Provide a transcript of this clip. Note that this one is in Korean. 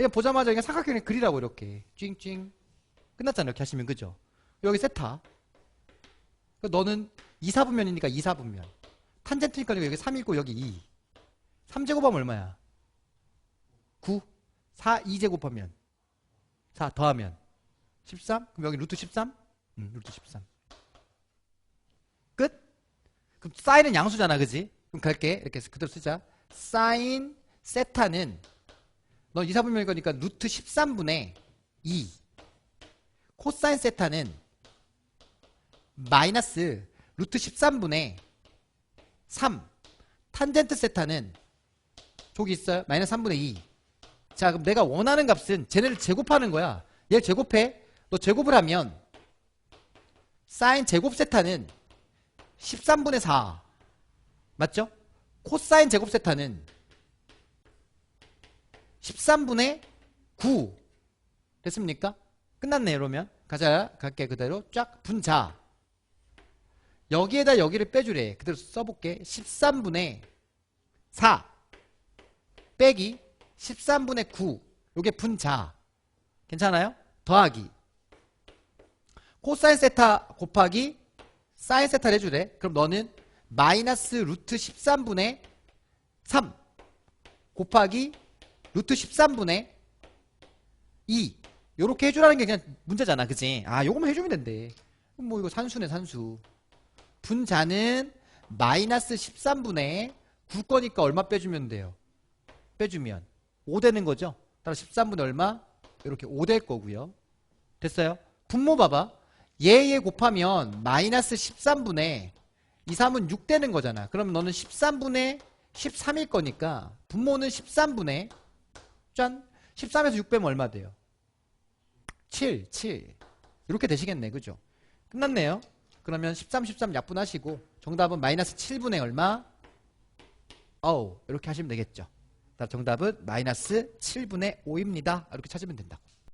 그냥 보자마자 그냥 삼각형을 그리라고 이렇게. 찡찡. 끝났잖아요. 이렇게 하시면. 그죠? 여기 세타. 그 너는 2, 4분면이니까 2, 4분면. 탄젠트니까 여기 3이고 여기 2 3제곱하면 얼마야? 9 4 2제곱하면. 4 더하면. 13 그럼 여기 루트 13 음, 루트 13 끝? 그럼 사인은 양수잖아. 그지? 그럼 갈게. 이렇게 해서 그대로 쓰자. 사인 세타는 너 2, 4분면일 거니까 루트 13분의 2 코사인 세타는 마이너스 루트 13분의 3 탄젠트 세타는 저기 있어요? 마이너스 3분의 2 자 그럼 내가 원하는 값은 쟤네를 제곱하는 거야. 얘를 제곱해? 너 제곱을 하면 사인 제곱 세타는 13분의 4 맞죠? 코사인 제곱 세타는 13분의 9 됐습니까? 끝났네 이러면. 가자 갈게 그대로. 쫙 분자. 여기에다 여기를 빼주래. 그대로 써볼게. 13분의 4 빼기 13분의 9 요게 분자. 괜찮아요? 더하기. 코사인 세타 곱하기 사인 세타를 해주래. 그럼 너는 마이너스 루트 13분의 3 곱하기 루트 13분의 2 요렇게 해주라는 게 그냥 문제잖아. 그지? 아 요거만 해주면 된대. 그럼 뭐 이거 산수네 산수. 분자는 마이너스 13분의 9 거니까 얼마 빼주면 돼요? 빼주면 5 되는 거죠? 따라 13분의 얼마? 이렇게 5 될 거고요. 됐어요? 분모 봐봐. 얘얘 곱하면 마이너스 13분의 2, 3은 6 되는 거잖아. 그러면 너는 13분의 13일 거니까 분모는 13분의 짠 13에서 6 빼면 얼마 돼요? 7, 7 이렇게 되시겠네 그죠? 끝났네요. 그러면 13, 13 약분하시고 정답은 마이너스 7분의 얼마? 어우 이렇게 하시면 되겠죠. 자, 정답은 마이너스 7분의 5입니다. 이렇게 찾으면 된다고